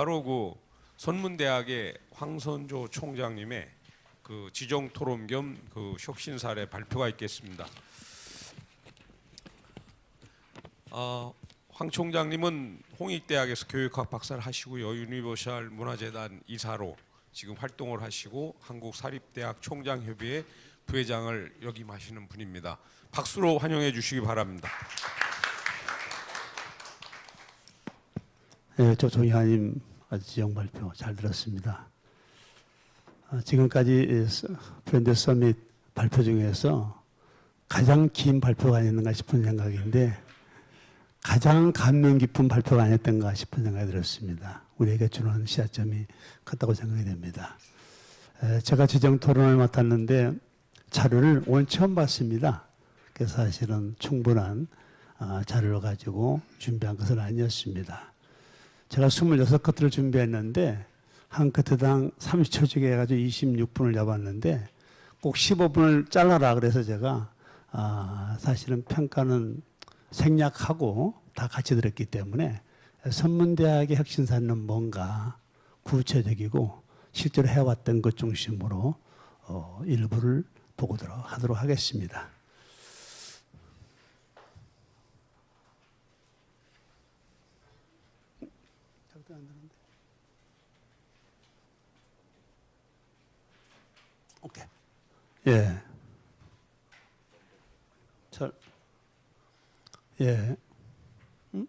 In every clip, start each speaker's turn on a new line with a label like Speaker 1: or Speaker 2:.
Speaker 1: 바로 그 선문대학의 황선조 총장님의 그 지정 토론 겸 그 혁신 사례 발표가 있겠습니다. 아, 황 총장님은 홍익대학에서 교육학 박사를 하시고요. 유니버셜 문화재단 이사로 지금 활동을 하시고 한국 사립대학 총장협의회 부회장을 역임하시는 분입니다. 박수로 환영해 주시기 바랍니다.
Speaker 2: 예, 조총희님 지정 발표 잘 들었습니다. 아, 지금까지 브랜드 서밋 발표 중에서 가장 긴 발표가 아니었는가 싶은 생각인데 가장 감명 깊은 발표가 아니었던가 싶은 생각이 들었습니다. 우리에게 주는 시사점이 컸다고 생각이 됩니다. 에, 제가 지정 토론을 맡았는데 자료를 오늘 처음 봤습니다. 그래서 사실은 충분한 아, 자료를 가지고 준비한 것은 아니었습니다. 제가 26커트를 준비했는데 한 커트당 30초 주게 해가지고 26분을 잡았는데 꼭 15분을 잘라라 그래서 제가 아, 사실은 평가는 생략하고 다 같이 들었기 때문에 선문대학의 혁신사는 뭔가 구체적이고 실제로 해왔던 것 중심으로 어, 일부를 보고도록 하도록 하겠습니다. 작동 안 되는데. 오케이. 예. 잘. 예. 음?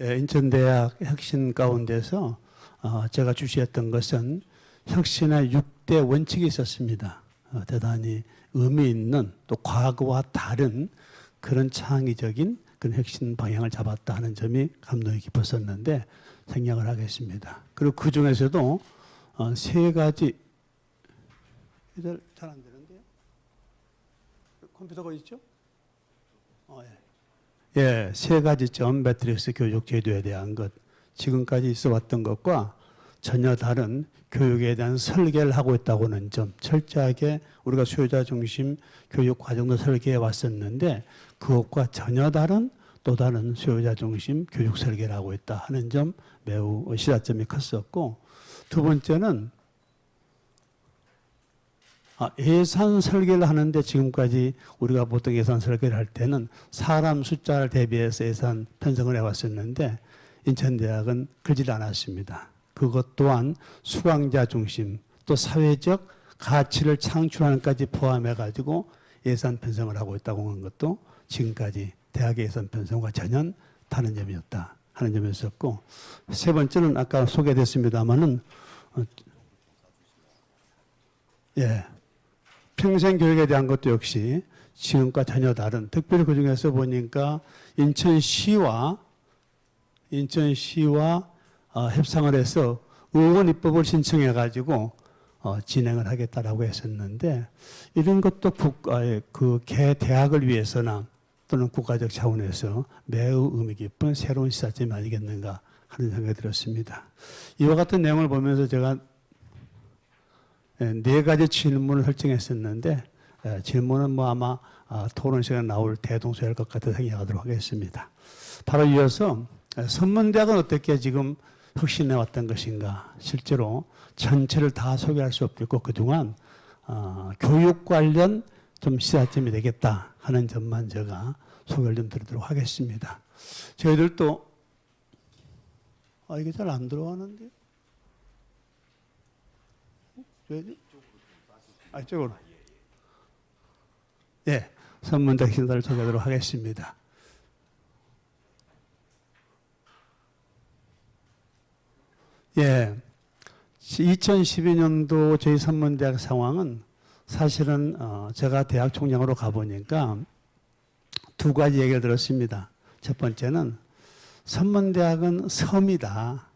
Speaker 2: 예, 인천대학 혁신 가운데서 어, 제가 주시했던 것은 혁신의 6대 원칙이 있었습니다. 어, 대단히 의미 있는 또 과거와 다른 그런 창의적인 그런 혁신 방향을 잡았다 하는 점이 감동이 깊었었는데 생략을 하겠습니다. 그리고 그 중에서도 어, 세 가지 잘안 되는데요? 컴퓨터가 있죠? 어, 예. 예, 세 가지 점 매트릭스 교육 제도에 대한 것 지금까지 있어 왔던 것과 전혀 다른 교육에 대한 설계를 하고 있다고 하는 점 철저하게 우리가 수요자 중심 교육 과정도 설계해 왔었는데 그것과 전혀 다른 또 다른 수요자 중심 교육 설계를 하고 있다 하는 점 매우 시사점이 컸었고 두 번째는 아, 예산 설계를 하는데 지금까지 우리가 보통 예산 설계를 할 때는 사람 숫자를 대비해서 예산 편성을 해왔었는데 인천대학은 그러지 않았습니다. 그것 또한 수강자 중심 또 사회적 가치를 창출하는까지 포함해 가지고 예산 편성을 하고 있다고 하는 것도 지금까지 대학의 예산 편성과 전혀 다른 점이었다 하는 점이 있었고 세 번째는 아까 소개됐습니다마는 어, 예 평생 교육에 대한 것도 역시 지금과 전혀 다른 특별히 그 중에서 보니까 인천시와 인천시와 어, 협상을 해서 의원 입법을 신청해 가지고 어, 진행을 하겠다라고 했었는데 이런 것도 국가의 그개 대학을 위해서나 또는 국가적 차원에서 매우 의미 깊은 새로운 시사점이 아니겠는가 하는 생각이 들었습니다. 이와 같은 내용을 보면서 제가 예, 네 가지 질문을 설정했었는데 예, 질문은 뭐 아마 아, 토론 시간 나올 대동소이할 것 같아 생각하도록 하겠습니다. 바로 이어서 예, 선문대학은 어떻게 지금 혁신해 왔던 것인가 실제로 전체를 다 소개할 수 없겠고 그동안 어, 교육 관련 좀 시사점이 되겠다 하는 점만 제가 소개를 좀 드리도록 하겠습니다. 저희들도 아 이게 잘 안 들어가는데요. 왜지? 아, 이쪽으로. 예, 선문대 신사를 소개하도록 하겠습니다. 예, 2012년도 저희 선문대학 상황은 사실은 어, 제가 대학 총장으로 가보니까 두 가지 얘기를 들었습니다. 첫 번째는 선문대학은 섬이다.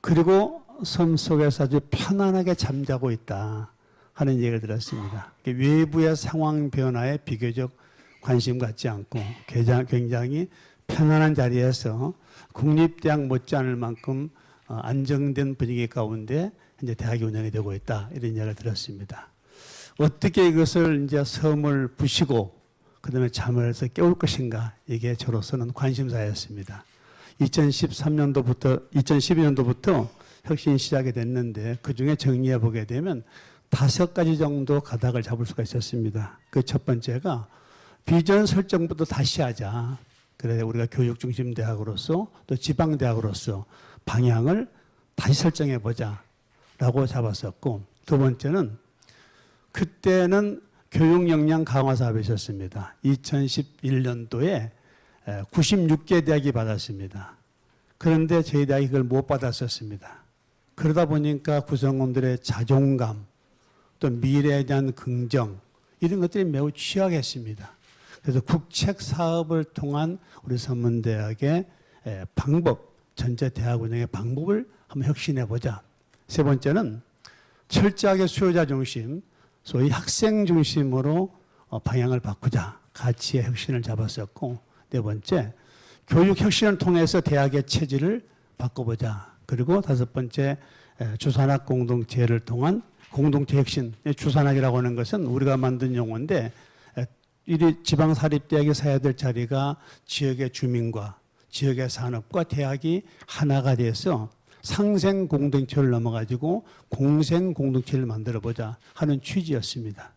Speaker 2: 그리고 섬 속에서 아주 편안하게 잠자고 있다 하는 얘기를 들었습니다. 외부의 상황 변화에 비교적 관심 갖지 않고 굉장히- 굉장히 편안한 자리에서 국립대학 못지않을 만큼 어, 안정된 분위기 가운데 이제 대학이 운영이 되고 있다 이런 이야기를 들었습니다. 어떻게 이것을 이제 섬을 부시고 그다음에 잠을 해서 깨울 것인가 이게 저로서는 관심사였습니다. 2013년도부터 2012년도부터 혁신이 시작이 됐는데 그 중에 정리해 보게 되면 다섯 가지 정도 가닥을 잡을 수가 있었습니다. 그 첫 번째가 비전 설정부터 다시 하자. 그래 우리가 교육 중심 대학으로서 또 지방 대학으로서 방향을 다시 설정해 보자라고 잡았었고 두 번째는 그때는 교육 역량 강화 사업이 있었습니다. 2011년도에 96개 대학이 받았습니다. 그런데 저희 대학이 그걸 못 받았었습니다. 그러다 보니까 구성원들의 자존감, 또 미래에 대한 긍정, 이런 것들이 매우 취약했습니다. 그래서 국책 사업을 통한 우리 선문대학의 에, 방법, 전체 대학 운영의 방법을 한번 혁신해 보자. 세 번째는 철저하게 수요자 중심, 소위 학생 중심으로 어, 방향을 바꾸자. 가치의 혁신을 잡았었고, 네 번째, 교육 혁신을 통해서 대학의 체질을 바꿔보자. 그리고 다섯 번째, 에, 주산학 공동체를 통한 공동체 혁신. 이 주산학이라고 하는 것은 우리가 만든 용어인데, 에, 이 지방 사립대학이 사야 될 자리가 지역의 주민과 지역의 산업과 대학이 하나가 돼서 상생 공동체를 넘어가지고 공생 공동체를 만들어 보자 하는 취지였습니다.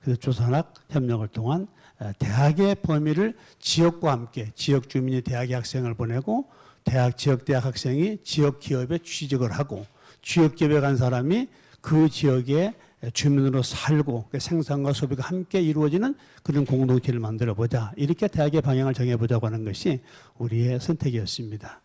Speaker 2: 그래서 조산학 협력을 통한 에, 대학의 범위를 지역과 함께 지역 주민이 대학의 학생을 보내고 대학 지역 대학 학생이 지역 기업에 취직을 하고 지역 기업에 간 사람이 그 지역의 주민으로 살고 그 생산과 소비가 함께 이루어지는 그런 공동체를 만들어 보자 이렇게 대학의 방향을 정해 보자고 하는 것이 우리의 선택이었습니다.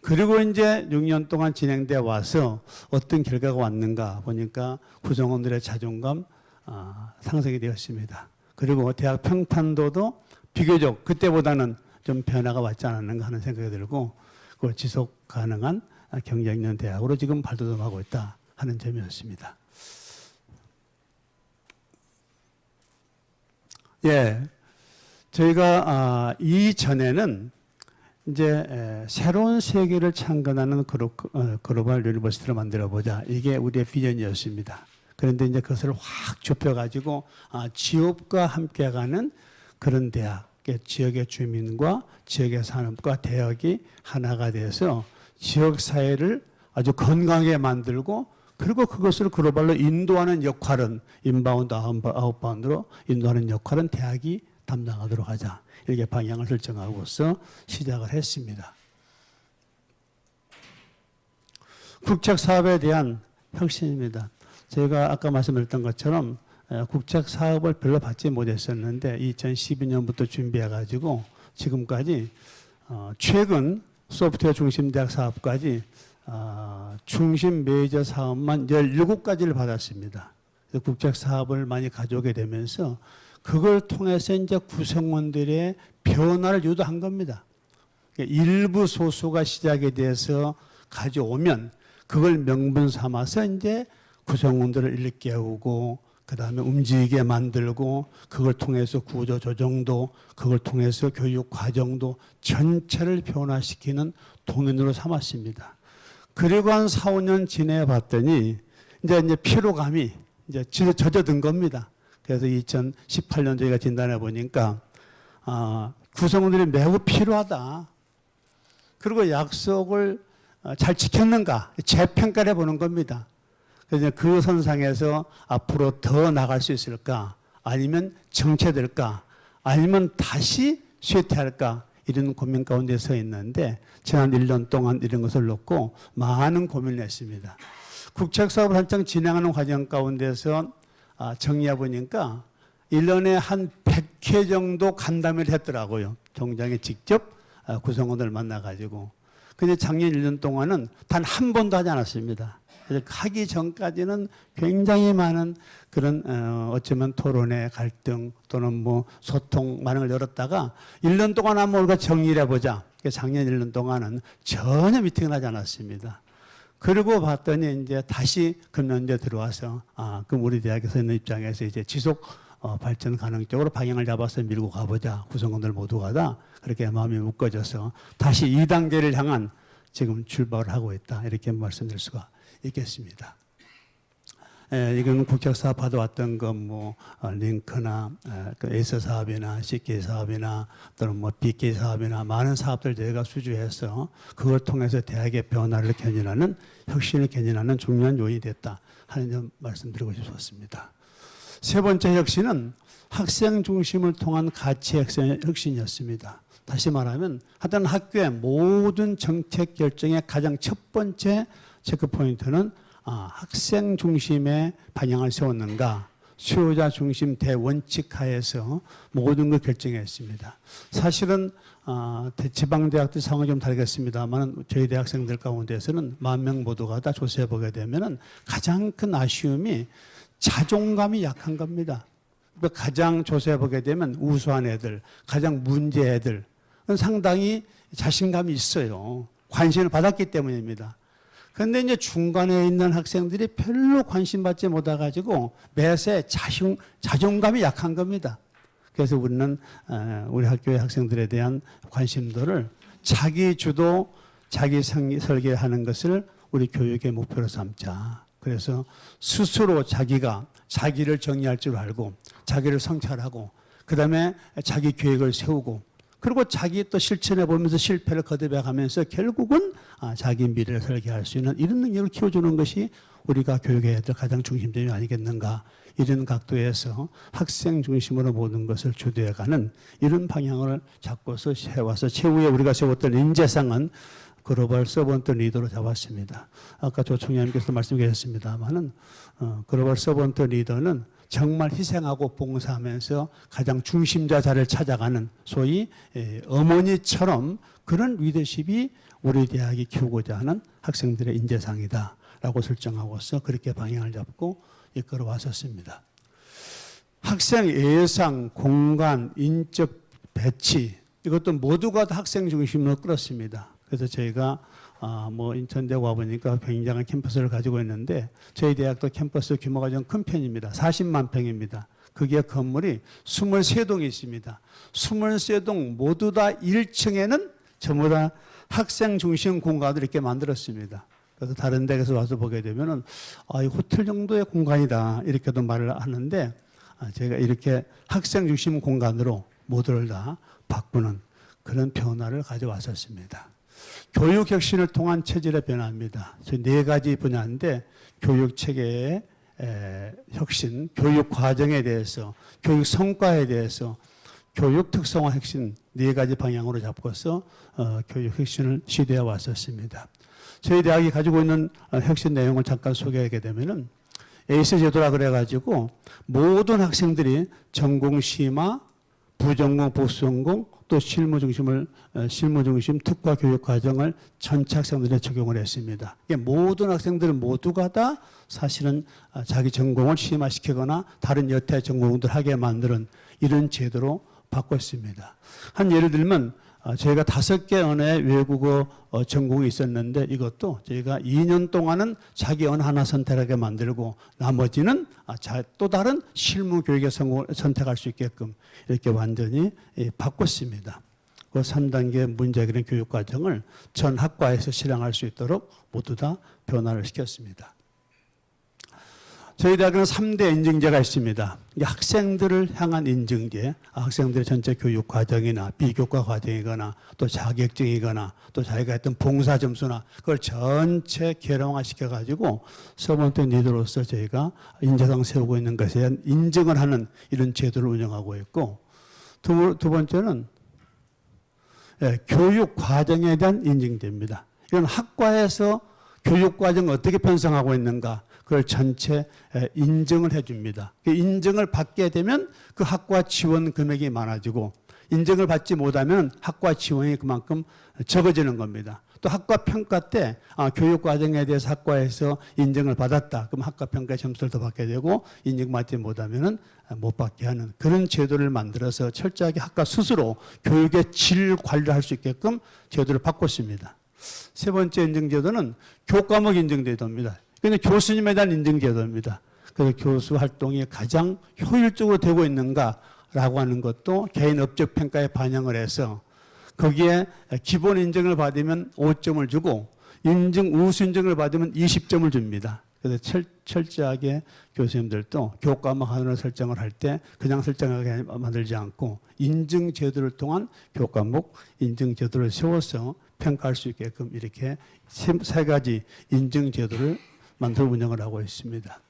Speaker 2: 그리고 이제 6년 동안 진행돼 와서 어떤 결과가 왔는가 보니까 구성원들의 자존감 아, 상승이 되었습니다. 그리고 대학 평판도도 비교적 그때보다는 좀 변화가 왔지 않았는가 하는 생각이 들고 그걸 지속 가능한 경쟁 있는 대학으로 지금 발돋움하고 있다 하는 점이었습니다. 예, 저희가 아, 이전에는 이제 에, 새로운 세계를 창건하는 어, 글로벌 유니버시티를 만들어 보자. 이게 우리의 비전이었습니다. 그런데 이제 그것을 확 좁혀 가지고 아, 지역과 함께 가는 그런 대학, 지역의 주민과 지역의 산업과 대학이 하나가 돼서 지역 사회를 아주 건강하게 만들고 그리고 그것을 글로벌로 인도하는 역할은 인바운드 아웃바운드로 인도하는 역할은 대학이 담당하도록 하자 이렇게 방향을 설정하고서 시작을 했습니다. 국책 사업에 대한 혁신입니다. 제가 아까 말씀드렸던 것처럼 에, 국책 사업을 별로 받지 못했었는데 2012년부터 준비해 가지고 지금까지 어, 최근 소프트웨어 중심 대학 사업까지 아, 중심 메이저 사업만 17가지를 받았습니다. 국책 사업을 많이 가져오게 되면서 그걸 통해서 이제 구성원들의 변화를 유도한 겁니다. 그러니까 일부 소수가 시작에 대해서 가져오면 그걸 명분 삼아서 이제 구성원들을 일깨우고 그 다음에 움직이게 만들고 그걸 통해서 구조 조정도 그걸 통해서 교육 과정도 전체를 변화시키는 동인으로 삼았습니다. 그리고 한 4, 5년 지내 봤더니 이제 이제 피로감이 이제 젖- 젖어든 겁니다. 그래서 2018년 저희가 진단해 보니까 아, 구성원들이 매우 필요하다. 그리고 약속을 어, 잘 지켰는가 재평가를 해보는 겁니다. 그래서 그 선상에서 앞으로 더 나갈 수 있을까? 아니면 정체될까? 아니면 다시 쇠퇴할까? 이런 고민 가운데 서 있는데 지난 1년 동안 이런 것을 놓고 많은 고민을 했습니다. 국책 사업을 한창 진행하는 과정 가운데서 아, 정리해 보니까 1년에 한 100회 정도 간담회를 했더라고요. 종장에 직접 아, 구성원들 만나 가지고. 근데 작년 1년 동안은 단 한 번도 하지 않았습니다. 하기 전까지는 굉장히 많은 그런 어, 어쩌면 토론회 갈등 또는 뭐 소통 많은 걸 열었다가 1년 동안 한번 우리가 정리를 해보자. 그래서 작년 1년 동안은 전혀 미팅을 하지 않았습니다. 그리고 봤더니 이제 다시 금년도에 들어와서 아 그럼 우리 대학에서 있는 입장에서 이제 지속 어, 발전 가능 쪽으로 방향을 잡아서 밀고 가보자 구성원들 모두가 다 그렇게 마음이 묶어져서 다시 2단계를 향한 지금 출발을 하고 있다 이렇게 말씀드릴 수가 있겠습니다. 에, 이건 국적 사업 받아왔던 거뭐 어, 링크나 에, 그 에이스 사업이나 CK 사업이나 또는 뭐 BK 사업이나 많은 사업들 저희가 수주해서 그걸 통해서 대학의 변화를 견인하는 혁신을 견인하는 중요한 요인이 됐다 하는 점 말씀드리고 싶었습니다. 세 번째 혁신은 학생 중심을 통한 가치 혁신- 혁신이었습니다. 다시 말하면 하여튼 학교의 모든 정책 결정의 가장 첫 번째 체크 포인트는 아, 학생 중심의 방향을 세웠는가 수요자 중심 대원칙 하에서 모든 걸 결정했습니다. 사실은 아, 대- 지방대학들 상황이 좀 다르겠습니다만 저희 대학생들 가운데서는 만 명 모두가 다 조사해 보게 되면은 가장 큰 아쉬움이 자존감이 약한 겁니다. 그러니까 가장 조사해 보게 되면 우수한 애들, 가장 문제 애들 상당히 자신감이 있어요. 관심을 받았기 때문입니다. 그런데 이제 중간에 있는 학생들이 별로 관심 받지 못해 가지고 매세 자신, 자존감이 약한 겁니다. 그래서 우리는 어, 우리 학교의 학생들에 대한 관심도를 자기 주도, 자기 성- 설계하는 것을 우리 교육의 목표로 삼자. 그래서 스스로 자기가 자기를 정의할 줄 알고 자기를 성찰하고 그 다음에 자기 계획을 세우고 그리고 자기 또 실천해 보면서 실패를 거듭해 가면서 결국은 아, 자기 미래를 설계할 수 있는 이런 능력을 키워주는 것이 우리가 교육해야 될 가장 중심점이 아니겠는가 이런 각도에서 학생 중심으로 모든 것을 주도해가는 이런 방향을 잡고서 해와서 최후에 우리가 세웠던 인재상은 글로벌 서번트 리더로 잡았습니다. 아까 조 총장님께서 말씀 주셨습니다만은 어, 글로벌 서번트 리더는 정말 희생하고 봉사하면서 가장 중심자 자를 찾아가는 소위 에, 어머니처럼 그런 리더십이 우리 대학이 키우고자 하는 학생들의 인재상이다라고 설정하고서 그렇게 방향을 잡고 이끌어 왔었습니다. 학생 예상, 공간, 인적 배치 이것도 모두가 다 학생 중심으로 끌었습니다. 그래서 저희가 아, 뭐 인천대 와 보니까 굉장한 캠퍼스를 가지고 있는데 저희 대학도 캠퍼스 규모가 좀 큰 편입니다. 40만 평입니다. 그게 건물이 23동이 있습니다. 23동 모두 다 1층에는 전부 다 학생 중심 공간을 이렇게 만들었습니다. 그래서 다른 데에서 와서 보게 되면은 아, 이 호텔 정도의 공간이다 이렇게도 말을 하는데 아, 제가 이렇게 학생 중심 공간으로 모두를 다 바꾸는 그런 변화를 가져왔었습니다. 교육 혁신을 통한 체질의 변화입니다. 저네 가지 분야인데 교육 체계의 에, 혁신, 교육 과정에 대해서, 교육 성과에 대해서, 교육 특성화 혁신 네 가지 방향으로 잡고서 어, 교육 혁신을 시도해 왔었습니다. 저희 대학이 가지고 있는 어, 혁신 내용을 잠깐 소개하게 되면은 에이스 제도라 그래가지고 모든 학생들이 전공 심화, 부전공, 복수전공 또 실무 중심을 어, 실무 중심 특화 교육 과정을 전체 학생들에 적용을 했습니다. 모든 학생들 모두가 다 사실은 아, 자기 전공을 심화시키거나 다른 여태 전공들 하게 만드는 이런 제도로 바꿨습니다. 한 예를 들면 아, 저희가 다섯 개 언어의 외국어 어, 전공이 있었는데 이것도 저희가 2년 동안은 자기 언어 하나 선택하게 만들고 나머지는 아, 자- 또 다른 실무 교육의 성공을 선택할 수 있게끔 이렇게 완전히 예, 바꿨습니다. 그 3단계 문제그린 교육 과정을 전 학과에서 실행할 수 있도록 모두 다 변화를 시켰습니다. 저희 대학은 3대 인증제가 있습니다. 학생들을 향한 인증제, 아, 학생들의 전체 교육 과정이나 비교과 과정이거나 또 자격증이거나 또 자기가 했던 봉사 점수나 그걸 전체 계량화 시켜가지고 서번트 리더로서 저희가 인재상 세우고 있는 것에 대한 인증을 하는 이런 제도를 운영하고 있고 두, 두 번째는 예, 교육 과정에 대한 인증제입니다. 이건 학과에서 교육 과정을 어떻게 편성하고 있는가 그걸 전체 에, 인증을 해줍니다. 그 인증을 받게 되면 그 학과 지원 금액이 많아지고 인증을 받지 못하면 학과 지원이 그만큼 적어지는 겁니다. 또 학과 평가 때 아, 교육 과정에 대해서 학과에서 인증을 받았다. 그럼 학과 평가 점수를 더 받게 되고 인증받지 못하면은 못 받게 하는 그런 제도를 만들어서 철저하게 학과 스스로 교육의 질 관리를 할 수 있게끔 제도를 바꿨습니다. 세 번째 인증 제도는 교과목 인증 제도입니다. 근데 교수님에 대한 인증 제도입니다. 그래서 교수 활동이 가장 효율적으로 되고 있는가라고 하는 것도 개인 업적 평가에 반영을 해서 거기에 기본 인증을 받으면 5점을 주고 인증 우수 인증을 받으면 20점을 줍니다. 그래서 철, 철저하게 교수님들도 교과목 하나를 설정을 할 때 그냥 설정하게 만들지 않고 인증 제도를 통한 교과목 인증 제도를 세워서 평가할 수 있게끔 이렇게 세, 세 가지 인증 제도를 만들어 운영을 하고 있습니다.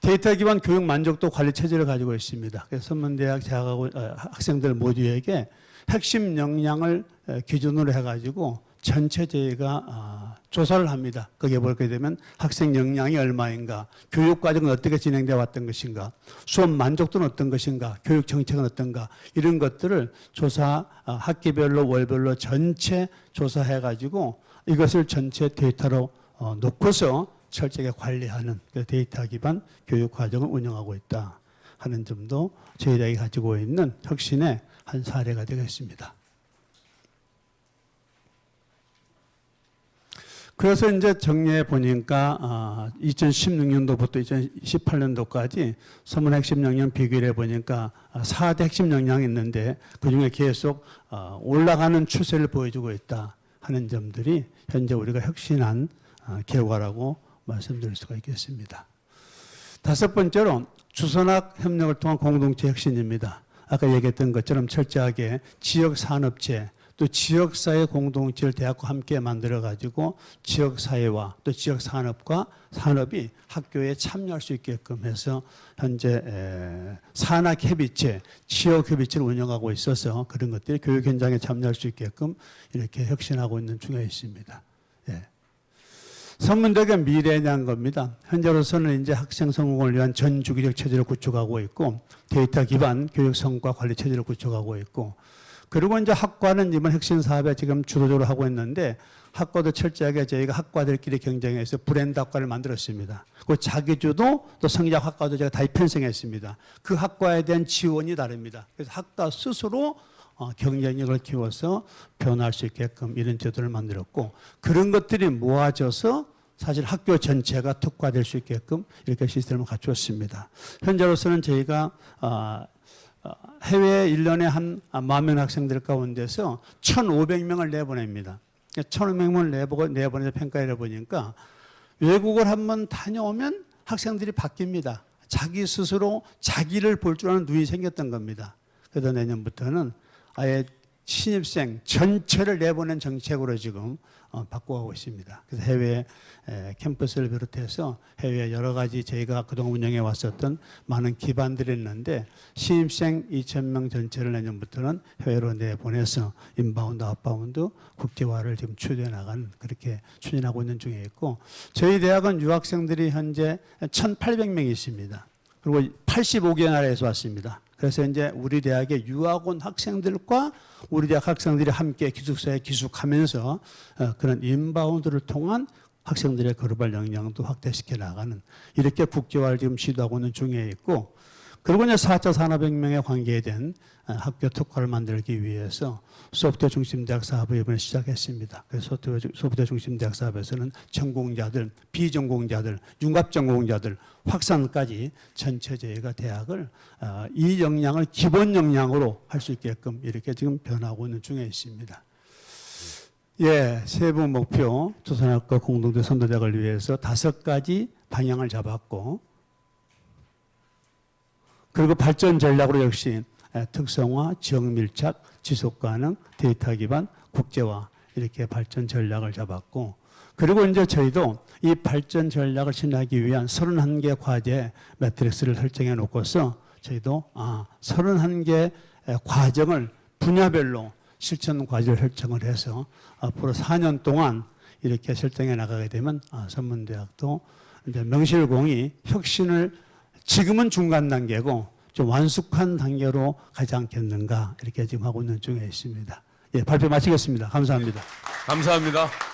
Speaker 2: 데이터 기반 교육 만족도 관리 체제를 가지고 있습니다. 그래서 선문대학 재학하고 어, 학생들 모두에게 핵심 역량을 어, 기준으로 해가지고 전체 저희가 아, 조사를 합니다. 거기에 보게 되면 학생 역량이 얼마인가, 교육 과정은 어떻게 진행되어 왔던 것인가, 수업 만족도는 어떤 것인가, 교육 정책은 어떤가 이런 것들을 조사 아, 학기별로 월별로 전체 조사해가지고 이것을 전체 데이터로 어, 놓고서 철저하게 관리하는 그 데이터 기반 교육 과정을 운영하고 있다 하는 점도 저희 대학이 가지고 있는 혁신의 한 사례가 되겠습니다. 그래서 이제 정리해 보니까 아, 2016년도부터 2018년도까지 서문 핵심 역량 비교를 해 보니까 아, 4대 핵심 역량이 있는데 그 중에 계속 아, 올라가는 추세를 보여주고 있다 하는 점들이 현재 우리가 혁신한 아, 결과라고 말씀드릴 수가 있겠습니다. 다섯 번째로 주선학 협력을 통한 공동체 혁신입니다. 아까 얘기했던 것처럼 철저하게 지역 산업체 또 지역 사회 공동체를 대학과 함께 만들어 가지고 지역 사회와 또 지역 산업과 산업이 학교에 참여할 수 있게끔 해서 현재 에, 산학 협의체, 지역 협의체를 운영하고 있어서 그런 것들이 교육 현장에 참여할 수 있게끔 이렇게 혁신하고 있는 중에 있습니다. 예. 선문대학의 미래에 대한 겁니다. 현재로서는 이제 학생 성공을 위한 전 주기적 체제를 구축하고 있고 데이터 기반 교육 성과 관리 체제를 구축하고 있고 그리고 이제 학과는 이번 혁신 사업에 지금 주도적으로 하고 있는데 학과도 철저하게 저희가 학과들끼리 경쟁해서 브랜드 학과를 만들었습니다. 그 자기주도 또 성리학 학과도 제가 다 편성했습니다. 그 학과에 대한 지원이 다릅니다. 그래서 학과 스스로 어, 경쟁력을 키워서 변화할 수 있게끔 이런 제도를 만들었고 그런 것들이 모아져서 사실 학교 전체가 특화될 수 있게끔 이렇게 시스템을 갖추었습니다. 현재로서는 저희가 아, 아, 해외 1년에 한 만 명 학생들 가운데서 1,500명을 내보냅니다. 1,500명을 내보고 내보내서 평가를 보니까 외국을 한번 다녀오면 학생들이 바뀝니다. 자기 스스로 자기를 볼 줄 아는 눈이 생겼던 겁니다. 그래서 내년부터는 아예 신입생 전체를 내보낸 정책으로 지금 어, 바꿔가고 있습니다. 그래서 해외 에, 캠퍼스를 비롯해서 해외 여러 가지 저희가 그동안 운영해 왔었던 많은 기반들이 있는데 신입생 2,000명 전체를 내년부터는 해외로 내보내서 인바운드, 아웃바운드 국제화를 지금 추진해 나가는 그렇게 추진하고 있는 중에 있고 저희 대학은 유학생들이 현재 1,800명이 있습니다. 그리고 85개 나라에서 왔습니다. 그래서 이제 우리 대학의 유학원 학생들과 우리 대학 학생들이 함께 기숙사에 기숙하면서 어, 그런 인바운드를 통한 학생들의 글로벌 역량도 확대시켜 나가는 이렇게 국제화를 지금 시도하고 있는 중에 있고 그리고 이제 4차 산업혁명에 관계된 어, 학교 특화를 만들기 위해서 소프트웨어 중심 대학 사업을 이번에 시작했습니다. 그래서 소프트웨어, 중심 대학 사업에서는 전공자들, 비전공자들, 융합 전공자들, 확산까지 전체 저희가 대학을 어, 이 역량을 기본 역량으로 할 수 있게끔 이렇게 지금 변하고 있는 중에 있습니다. 예, 세부 목표 조선학과 공동대 선도대학을 위해서 다섯 가지 방향을 잡았고 그리고 발전 전략으로 역시 에, 특성화, 지역 밀착, 지속 가능, 데이터 기반, 국제화 이렇게 발전 전략을 잡았고 그리고 이제 저희도 이 발전 전략을 실행하기 위한 31개 과제 매트릭스를 설정해 놓고서 저희도 아, 31개 과정을 분야별로 실천 과제를 설정을 해서 앞으로 4년 동안 이렇게 설정해 나가게 되면 아, 선문대학도 이제 명실공히 혁신을 지금은 중간 단계고 좀 완숙한 단계로 가지 않겠는가 이렇게 지금 하고 있는 중에 있습니다. 예, 발표 마치겠습니다. 감사합니다.
Speaker 1: 감사합니다.